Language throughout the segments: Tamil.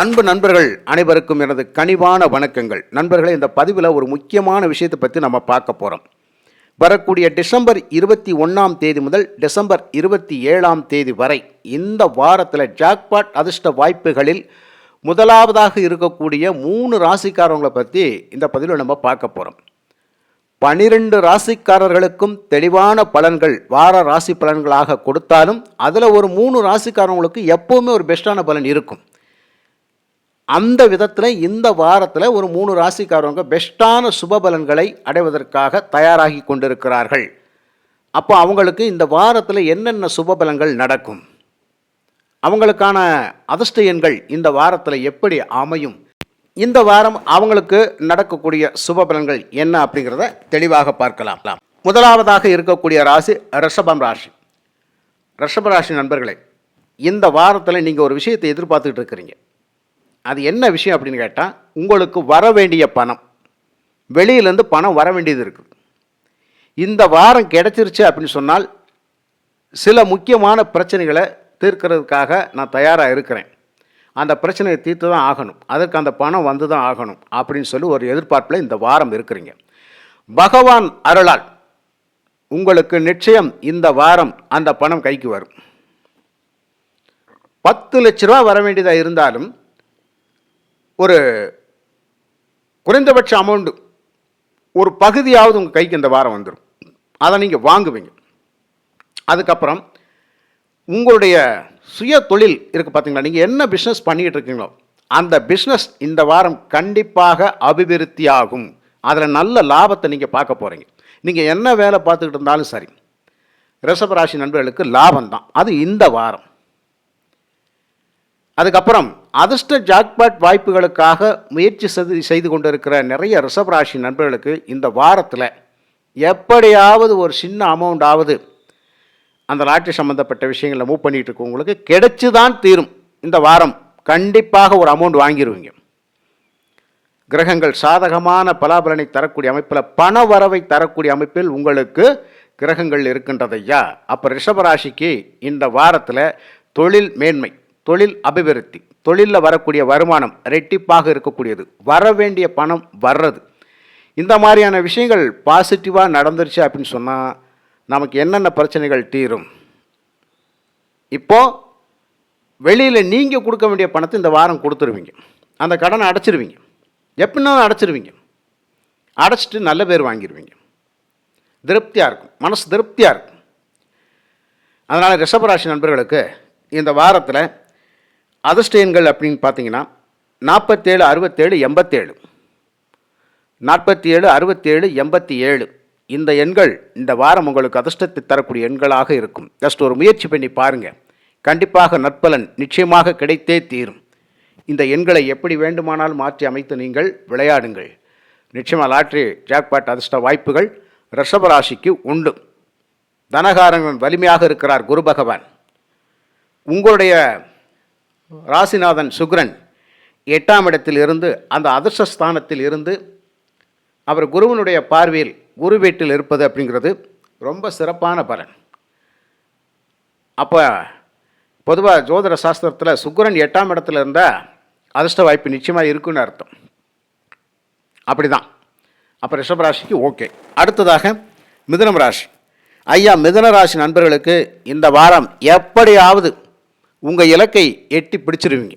அன்பு நண்பர்கள் அனைவருக்கும் எனது கனிவான வணக்கங்கள். நண்பர்களே இந்த பதிவில் ஒரு முக்கியமான விஷயத்தை பற்றி நம்ம பார்க்க போகிறோம் வரக்கூடிய டிசம்பர் இருபத்தி ஒன்றாம் தேதி முதல் டிசம்பர் இருபத்தி ஏழாம் தேதி வரை இந்த வாரத்தில் ஜாக்பாட் அதிர்ஷ்ட வாய்ப்புகளில் முதலாவதாக இருக்கக்கூடிய மூணு ராசிக்காரங்களை பற்றி இந்த பதிவில் நம்ம பார்க்க போகிறோம் பனிரெண்டு ராசிக்காரர்களுக்கும் தெளிவான பலன்கள் வார ராசி பலன்களாக கொடுத்தாலும் அதில் ஒரு மூணு ராசிக்காரங்களுக்கு எப்போவுமே ஒரு பெஸ்ட்டான பலன் இருக்கும். அந்த விதத்தில் இந்த வாரத்தில் ஒரு மூணு ராசிக்காரவங்க பெஸ்ட்டான சுபபலன்களை அடைவதற்காக தயாராகி கொண்டிருக்கிறார்கள். அப்போ அவங்களுக்கு இந்த வாரத்தில் என்னென்ன சுபபலங்கள் நடக்கும்? அவங்களுக்கான அதிர்ஷ்ட எண்கள் இந்த வாரத்தில் எப்படி அமையும்? இந்த வாரம் அவங்களுக்கு நடக்கக்கூடிய சுபபலன்கள் என்ன அப்படிங்கிறத தெளிவாக பார்க்கலாம். முதலாவதாக இருக்கக்கூடிய ராசி ரிஷபம் ராசி. ரிஷப ராசி நண்பர்களே இந்த வாரத்தில் நீங்கள் ஒரு விஷயத்தை எதிர்பார்த்துக்கிட்டு இருக்கிறீங்க. அது என்ன விஷயம் அப்படின்னு கேட்டால் உங்களுக்கு வர வேண்டிய பணம். வெளியிலேருந்து பணம் வர வேண்டியது இருக்குது. இந்த வாரம் கிடைச்சிருச்சு அப்படின்னு சொன்னால் சில முக்கியமான பிரச்சனைகளை தீர்க்கிறதுக்காக நான் தயாராக இருக்கிறேன். அந்த பிரச்சனையை தீர்த்து தான் ஆகணும். அதற்கு அந்த பணம் வந்து தான் ஆகணும் அப்படின்னு சொல்லி ஒரு எதிர்பார்ப்பில் இந்த வாரம் இருக்கிறீங்க. பகவான் அருளால் உங்களுக்கு நிச்சயம் இந்த வாரம் அந்த பணம் கைக்கு வரும். பத்து லட்ச ரூபா வர வேண்டியதாக இருந்தாலும் ஒரு குறைந்தபட்ச அமௌண்ட்டு ஒரு பகுதியாவது உங்கள் கைக்கு இந்த வாரம் வந்துடும் அதை நீங்கள் வாங்குவீங்க. அதுக்கப்புறம் உங்களுடைய சுய தொழில் இருக்குது பார்த்தீங்களா நீங்கள் என்ன பிஸ்னஸ் பண்ணிக்கிட்டு இருக்கீங்களோ அந்த பிஸ்னஸ் இந்த வாரம் கண்டிப்பாக அபிவிருத்தி ஆகும். அதில் நல்ல லாபத்தை நீங்கள் பார்க்க போகிறீங்க நீங்கள் என்ன வேலை பார்த்துக்கிட்டு இருந்தாலும் சரி ரிஷபராசி நண்பர்களுக்கு லாபம் தான் அது இந்த வாரம். அதுக்கப்புறம் அதிர்ஷ்ட ஜாக்பாட் வாய்ப்புகளுக்காக முயற்சி செய்து செய்து கொண்டிருக்கிற நிறைய ரிஷபராசி நண்பர்களுக்கு இந்த வாரத்தில் எப்படியாவது ஒரு சின்ன அமௌண்ட் அமௌண்டாவது அந்த லாட்ரி சம்மந்தப்பட்ட விஷயங்களை மூவ் பண்ணிகிட்டு இருக்கவங்களுக்கு கிடைச்சி தான் தீரும். இந்த வாரம் கண்டிப்பாக ஒரு அமௌண்ட் வாங்கிடுவீங்க கிரகங்கள் சாதகமான பலாபலனை தரக்கூடிய அமைப்பில் பண வரவை தரக்கூடிய அமைப்பில் உங்களுக்கு கிரகங்கள் இருக்கின்றதையா? அப்போ ரிஷபராசிக்கு இந்த வாரத்தில் தொழில் மேன்மை தொழில் அபிவிருத்தி தொழிலில் வரக்கூடிய வருமானம் ரெட்டிப்பாக இருக்கக்கூடியது. வர வேண்டிய பணம் வர்றது. இந்த மாதிரியான விஷயங்கள் பாசிட்டிவாக நடந்துருச்சு அப்படின்னு சொன்னால் நமக்கு என்னென்ன பிரச்சனைகள் தீரும்? இப்போது வெளியில் நீங்கள் கொடுக்க வேண்டிய பணத்தை இந்த வாரம் கொடுத்துருவீங்க. அந்த கடனை அடைச்சிருவீங்க. எப்படின்னாலும் அடைச்சிருவீங்க. அடைச்சிட்டு நல்ல பேர் வாங்கிடுவீங்க திருப்தியாக இருக்கும். மனசு திருப்தியாக இருக்கும். அதனால் ரிஷபராசி நண்பர்களுக்கு இந்த வாரத்தில் அதிர்ஷ்ட எண்கள் அப்படின்னு பார்த்தீங்கன்னா நாற்பத்தேழு அறுபத்தேழு எண்பத்தேழு. நாற்பத்தி ஏழு அறுபத்தேழு எண்பத்தி ஏழு இந்த எண்கள் இந்த வாரம் உங்களுக்கு அதிர்ஷ்டத்தை தரக்கூடிய எண்களாக இருக்கும். ஜஸ்ட் ஒரு முயற்சி பண்ணி பாருங்கள் கண்டிப்பாக நற்பலன் நிச்சயமாக கிடைத்தே தீரும். இந்த எண்களை எப்படி வேண்டுமானாலும் மாற்றி அமைத்து நீங்கள் விளையாடுங்கள். நிச்சயமாக லாட்ரி ஜாக்பாட் அதிர்ஷ்ட வாய்ப்புகள் ரிஷபராசிக்கு உண்டு. தனகாரங்கள் வலிமையாக இருக்கிறார் குரு பகவான். உங்களுடைய ராசிநாதன் சுக்ரன் எட்டாம் இடத்தில் இருந்து அந்த அதிர்ஷ்ட ஸ்தானத்தில் இருந்து அவர் குருவனுடைய பார்வையில் குரு வீட்டில் இருப்பது அப்படிங்கிறது ரொம்ப சிறப்பான பலன். அப்போ பொதுவாக ஜோதிட சாஸ்திரத்தில் சுக்கிரன் எட்டாம் இடத்துல இருந்தால் அதிர்ஷ்ட வாய்ப்பு நிச்சயமாக இருக்குன்னு அர்த்தம். அப்படி தான் அப்போ ரிஷபராசிக்கு ஓகே. அடுத்ததாக மிதுனம் ராசி. ஐயா மிதுன ராசி நண்பர்களுக்கு இந்த வாரம் எப்படியாவது உங்கள் இலக்கை எட்டி பிடிச்சிருவீங்க.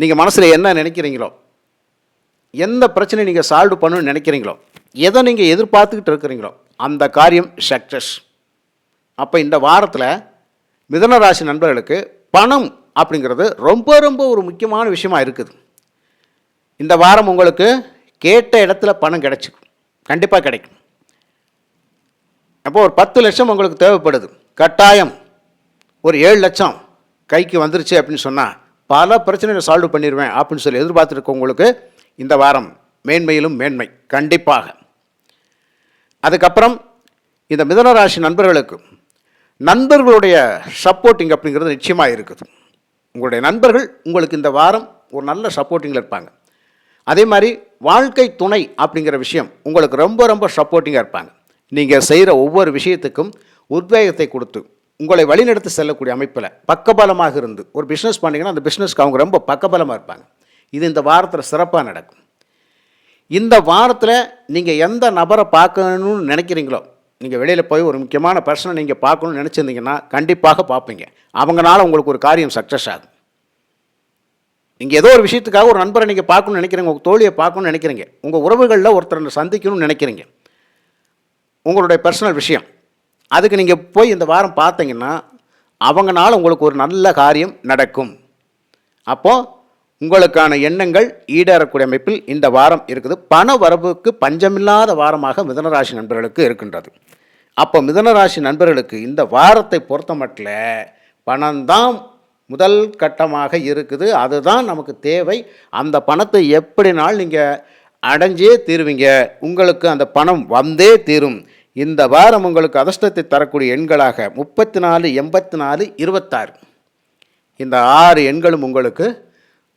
நீங்கள் மனசில் என்ன நினைக்கிறீங்களோ எந்த பிரச்சனையை நீங்கள் சால்வ் பண்ணணும்னு நினைக்கிறீங்களோ எதை நீங்கள் எதிர்பார்த்துக்கிட்டு இருக்கிறீங்களோ அந்த காரியம் சக்ஸஸ் அப்போ இந்த வாரத்தில் மிதன ராசி நண்பர்களுக்கு பணம் அப்படிங்கிறது ரொம்ப ரொம்ப ஒரு முக்கியமான விஷயமாக இருக்குது. இந்த வாரம் உங்களுக்கு கேட்ட இடத்துல பணம் கிடைச்சிக்கும். கண்டிப்பாக கிடைக்கும். அப்போ ஒரு பத்து லட்சம் உங்களுக்கு தேவைப்படுது. கட்டாயம் ஒரு ஏழு லட்சம் கைக்கு வந்துருச்சு அப்படின்னு சொன்னால் பல பிரச்சனைகளை சால்வ் பண்ணிடுவேன் அப்படின்னு சொல்லி எதிர்பார்த்துருக்கவங்களுக்கு இந்த வாரம். மேன்மையிலும் மேன்மை கண்டிப்பாக. அதுக்கப்புறம் இந்த மிதனராசி நண்பர்களுக்கு நண்பர்களுடைய சப்போர்ட்டிங் அப்படிங்கிறது நிச்சயமாக இருக்குது. உங்களுடைய நண்பர்கள் உங்களுக்கு இந்த வாரம் ஒரு நல்ல சப்போர்ட்டிங்கில் இருப்பாங்க. அதே மாதிரி வாழ்க்கை துணை அப்படிங்கிற விஷயம் உங்களுக்கு ரொம்ப ரொம்ப சப்போர்ட்டிங்காக இருப்பாங்க. நீங்கள் செய்கிற ஒவ்வொரு விஷயத்துக்கும் உத்வேகத்தை கொடுத்து உங்களை வழிநடத்தி செல்லக்கூடிய அமைப்பில் பக்கபலமாக இருந்து ஒரு பிஸ்னஸ் பண்ணீங்கன்னா அந்த பிஸ்னஸ்க்கு அவங்க ரொம்ப பக்கபலமாக இருப்பாங்க. இது இந்த வாரத்தில் சிறப்பாக நடக்கும். இந்த வாரத்தில் நீங்கள் எந்த நபரை பார்க்கணும்னு நினைக்கிறீங்களோ நீங்கள் வெளியில் போய் ஒரு முக்கியமான பர்சனை நீங்கள் பார்க்கணும்னு நினச்சிருந்தீங்கன்னா கண்டிப்பாக பார்ப்பீங்க. அவங்கனால உங்களுக்கு ஒரு காரியம் சக்ஸஸ் ஆகும். நீங்கள் ஏதோ ஒரு விஷயத்துக்காக ஒரு நண்பரை நீங்கள் பார்க்கணும்னு நினைக்கிறீங்க உங்கள் தோழியை பார்க்கணும்னு நினைக்கிறீங்க உங்கள் உறவுகளில் ஒருத்தரை சந்திக்கணும்னு நினைக்கிறீங்க. உங்களுடைய பர்சனல் விஷயம். அதுக்கு நீங்கள் போய் இந்த வாரம் பார்த்தீங்கன்னா அவங்கனால உங்களுக்கு ஒரு நல்ல காரியம் நடக்கும். அப்போது உங்களுக்கான எண்ணங்கள் ஈடேறக்கூடிய அமைப்பில் இந்த வாரம் இருக்குது. பண வரவுக்கு பஞ்சமில்லாத வாரமாக மிதனராசி நண்பர்களுக்கு இருக்கின்றது. அப்போ மிதனராசி நண்பர்களுக்கு இந்த வாரத்தை பொறுத்த மட்டில் பணம்தான் முதல் கட்டமாக இருக்குது. அதுதான் நமக்கு தேவை. அந்த பணத்தை எப்படினாலும் நீங்கள் அடைஞ்சே தீருவீங்க? உங்களுக்கு அந்த பணம் வந்தே தீரும். இந்த வாரம் உங்களுக்கு அதிர்ஷ்டத்தை தரக்கூடிய எண்களாக முப்பத்தி நாலு எண்பத்தி நாலு இருபத்தாறு. இந்த ஆறு எண்களும் உங்களுக்கு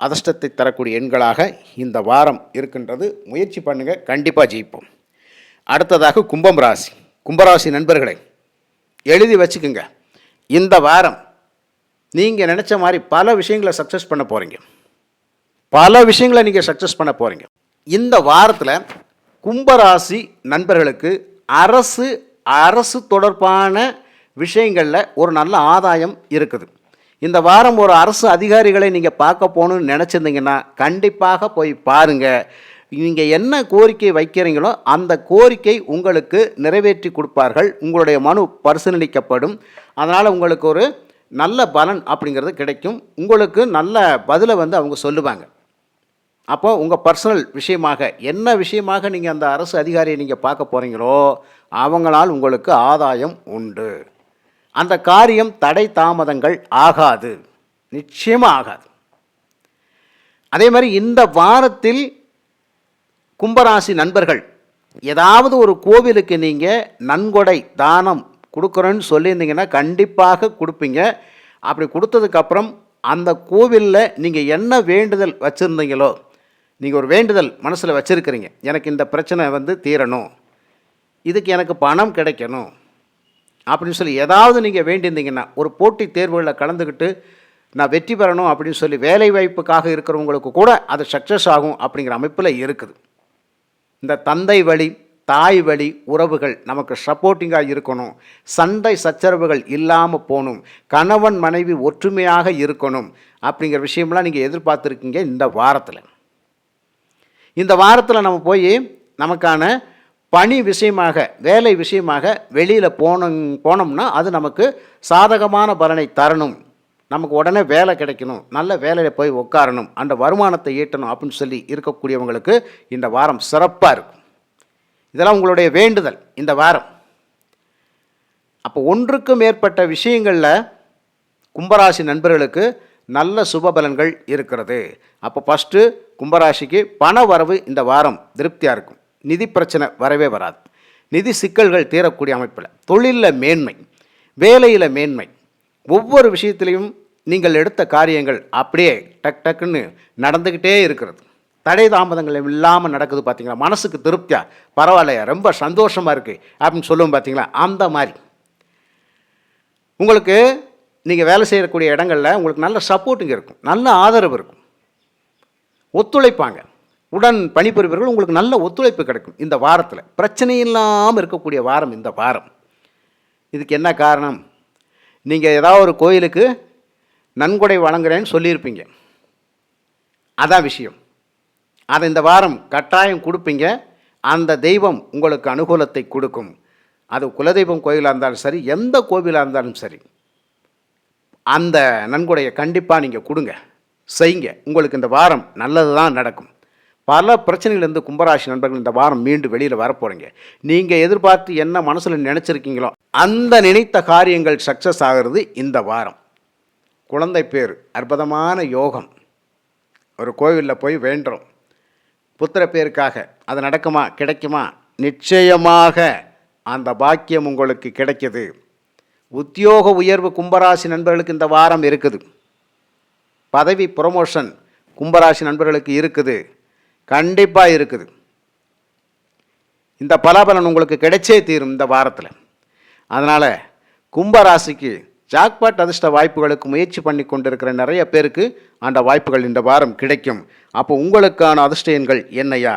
அதிர்ஷ்டத்தை தரக்கூடிய எண்களாக இந்த வாரம் இருக்கின்றது. முயற்சி பண்ணுங்கள் கண்டிப்பாக ஜெயிப்போம். அடுத்ததாக கும்பம் ராசி. கும்பராசி நண்பர்களை எழுதி வச்சுக்கோங்க. இந்த வாரம் நீங்கள் நினச்ச மாதிரி பல விஷயங்களை சக்ஸஸ் பண்ண போகிறீங்க பல விஷயங்களை நீங்கள் சக்ஸஸ் பண்ண போகிறீங்க இந்த வாரத்தில் கும்பராசி நண்பர்களுக்கு அரசு அரசு தொடர்பான விஷயங்களில் ஒரு நல்ல ஆதாயம் இருக்குது. இந்த வாரம் ஒரு அரசு அதிகாரிகளை நீங்கள் பார்க்க போகணுன்னு நினச்சிருந்தீங்கன்னா கண்டிப்பாக போய் பாருங்கள் நீங்கள் என்ன கோரிக்கை வைக்கிறீங்களோ அந்த கோரிக்கை உங்களுக்கு நிறைவேற்றி கொடுப்பார்கள். உங்களுடைய மனு பரிசீலிக்கப்படும். அதனால் உங்களுக்கு ஒரு நல்ல பலன் அப்படிங்கிறது கிடைக்கும். உங்களுக்கு நல்ல பதிலை வந்து அவங்க சொல்லுவாங்க. அப்போ உங்கள் பர்சனல் விஷயமாக என்ன விஷயமாக நீங்கள் அந்த அரசு அதிகாரியை நீங்கள் பார்க்க போகிறீங்களோ அவங்களால் உங்களுக்கு ஆதாயம் உண்டு. அந்த காரியம் தடை தாமதங்கள் ஆகாது. நிச்சயமாக ஆகாது. அதே மாதிரி இந்த வாரத்தில் கும்பராசி நண்பர்கள் ஏதாவது ஒரு கோவிலுக்கு நீங்கள் நன்கொடை தானம் கொடுக்குறேன்னு சொல்லியிருந்தீங்கன்னா கண்டிப்பாக கொடுப்பீங்க. அப்படி கொடுத்ததுக்கப்புறம் அந்த கோவிலில் நீங்கள் என்ன வேண்டுதல் வச்சுருந்தீங்களோ நீங்கள் ஒரு வேண்டுதல் மனசில் வச்சுருக்கிறீங்க. எனக்கு இந்த பிரச்சனை வந்து தீரணும். இதுக்கு எனக்கு பணம் கிடைக்கணும். அப்படின்னு சொல்லி ஏதாவது நீங்கள் வேண்டியிருந்தீங்கன்னா ஒரு போட்டித் தேர்வுகளில் கலந்துக்கிட்டு நான் வெற்றி பெறணும் அப்படின்னு சொல்லி வேலை வாய்ப்புக்காக இருக்கிறவங்களுக்கு கூட அது சக்ஸஸ் ஆகும் அப்படிங்கிற அமைப்பில் இருக்குது. இந்த தந்தை வழி தாய் வழி உறவுகள் நமக்கு சப்போர்ட்டிங்காக இருக்கணும். சண்டை சச்சரவுகள் இல்லாமல் போகணும். கணவன் மனைவி ஒற்றுமையாக இருக்கணும். அப்படிங்கிற விஷயம்லாம் நீங்கள் எதிர்பார்த்துருக்கீங்க இந்த வாரத்தில். இந்த வாரத்தில் நம்ம போய் நமக்கான பணி விஷயமாக வேலை விஷயமாக வெளியில் போனோம் போனோம்னா அது நமக்கு சாதகமான பலனை தரணும். நமக்கு உடனே வேலை கிடைக்கணும். நல்ல வேலையில் போய் உட்காரணும் அந்த வருமானத்தை ஈட்டணும் அப்படின்னு சொல்லி இருக்கக்கூடியவங்களுக்கு இந்த வாரம் சிறப்பாக இருக்கும். இதெல்லாம் உங்களுடைய வேண்டுதல் இந்த வாரம். அப்போ ஒன்றுக்கு மேற்பட்ட விஷயங்களில் கும்பராசி நண்பர்களுக்கு நல்ல சுபபலன்கள் இருக்கிறது. அப்போ ஃபஸ்ட்டு கும்பராசிக்கு பண வரவு இந்த வாரம் திருப்தியாக இருக்கும். நிதி பிரச்சனை வரவே வராது. நிதி சிக்கல்கள் தீரக்கூடிய அமைப்பில். தொழிலில் மேன்மை வேலையில் மேன்மை. ஒவ்வொரு விஷயத்திலையும் நீங்கள் எடுத்த காரியங்கள் அப்படியே டக் டக்குன்னு நடந்துக்கிட்டே இருக்கிறது. தடை தாமதங்கள் இல்லாமல் நடக்குது பார்த்தீங்களா மனசுக்கு திருப்தியாக பரவாயில்லையா? ரொம்ப சந்தோஷமாக இருக்குது அப்படின்னு சொல்லுவோம் பார்த்தீங்களா அந்த மாதிரி. உங்களுக்கு நீங்கள் வேலை செய்யக்கூடிய இடங்களில் உங்களுக்கு நல்ல சப்போர்ட்டிங் இருக்கும். நல்ல ஆதரவு இருக்கும். ஒத்துழைப்பாங்க. உடன் பணிபுரிபவர்கள் உங்களுக்கு நல்ல ஒத்துழைப்பு கிடைக்கும் இந்த வாரத்தில். பிரச்சனை இல்லாமல் இருக்கக்கூடிய வாரம் இந்த வாரம். இதுக்கு என்ன காரணம்? நீங்கள் ஏதாவது ஒரு கோயிலுக்கு நன்கொடை வழங்குறேன்னு சொல்லியிருப்பீங்க. அதான் விஷயம். அதை இந்த வாரம் கட்டாயம் கொடுப்பீங்க. அந்த தெய்வம் உங்களுக்கு அனுகூலத்தை கொடுக்கும். அது குலதெய்வம் கோயிலாக இருந்தாலும் சரி எந்த கோவிலாக இருந்தாலும் சரி. அந்த நன்கொடையை கண்டிப்பாக நீங்கள் கொடுங்க. செய்யுங்க. உங்களுக்கு இந்த வாரம் நல்லது தான் நடக்கும். பல பிரச்சனையிலேருந்து கும்பராசி நண்பர்கள் இந்த வாரம் மீண்டும் வெளியில் வரப்போகிறீங்க நீங்கள் எதிர்பார்த்து என்ன மனசில் நினச்சிருக்கீங்களோ அந்த நினைத்த காரியங்கள் சக்ஸஸ் ஆகிறது இந்த வாரம். குழந்தை பேர் அற்புதமான யோகம். ஒரு கோவிலில் போய் வேண்டுறோம். புத்திர பேருக்காக அது நடக்குமா கிடைக்குமா? நிச்சயமாக அந்த பாக்கியம் உங்களுக்கு கிடைக்கிது. உத்தியோக உயர்வு கும்பராசி நண்பர்களுக்கு இந்த வாரம் இருக்குது. பதவி ப்ரொமோஷன் கும்பராசி நண்பர்களுக்கு இருக்குது. கண்டிப்பாக இருக்குது. இந்த பலாபலன் உங்களுக்கு கிடைச்சே தீரும் இந்த வாரத்தில். அதனால் கும்பராசிக்கு ஜாக்பாட் அதிர்ஷ்ட வாய்ப்புகளுக்கு முயற்சி பண்ணி கொண்டிருக்கிற நிறைய பேருக்கு அந்த வாய்ப்புகள் இந்த வாரம் கிடைக்கும். அப்போ உங்களுக்கான அதிர்ஷ்ட எண்கள் என்னையா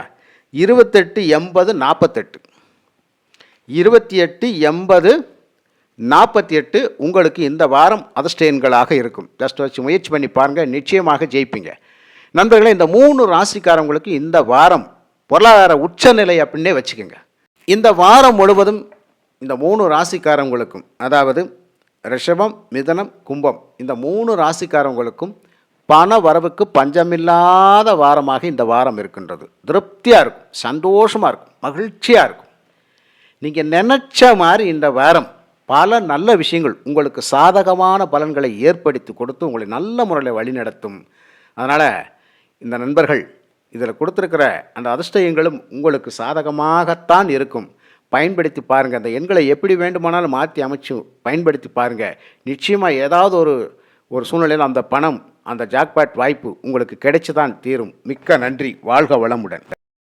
இருபத்தெட்டு எண்பது நாற்பத்தெட்டு இருபத்தி எட்டு எண்பது நாற்பத்தி எட்டு உங்களுக்கு இந்த வாரம் அதிர்ஷ்ட எண்களாக இருக்கும். ஜஸ்ட் வச்சு முயற்சி பண்ணி பாருங்கள் நிச்சயமாக ஜெயிப்பீங்க. நண்பர்களே இந்த மூணு ராசிக்காரங்களுக்கு இந்த வாரம் பொருளாதார உச்சநிலை அப்படின்னே வச்சுக்கோங்க. இந்த வாரம் முழுவதும் இந்த மூணு ராசிக்காரங்களுக்கும் அதாவது ரிஷபம் மிதனம் கும்பம் இந்த மூணு ராசிக்காரங்களுக்கும் பண வரவுக்கு பஞ்சமில்லாத வாரமாக இந்த வாரம் இருக்கின்றது. திருப்தியாக இருக்கும் சந்தோஷமாக இருக்கும் மகிழ்ச்சியாக இருக்கும். நீங்கள் நினச்ச மாதிரி இந்த வாரம் பல நல்ல விஷயங்கள் உங்களுக்கு சாதகமான பலன்களை ஏற்படுத்தி கொடுத்து உங்களை நல்ல முறையில் வழிநடத்தும். அதனால் இந்த நண்பர்கள் இதில் கொடுத்துருக்கிற அந்த அதிர்ஷ்டயங்களும் உங்களுக்கு சாதகமாகத்தான் இருக்கும். பயன்படுத்தி பாருங்கள் அந்த எண்களை எப்படி வேண்டுமானாலும் மாற்றி அமைச்சு பயன்படுத்தி பாருங்கள் நிச்சயமாக ஏதாவது ஒரு ஒரு சூழ்நிலையில் அந்த பணம் அந்த ஜாக்பாட் வாய்ப்பு உங்களுக்கு கிடைச்சி தான் தீரும். மிக்க நன்றி. வாழ்க வளமுடன்.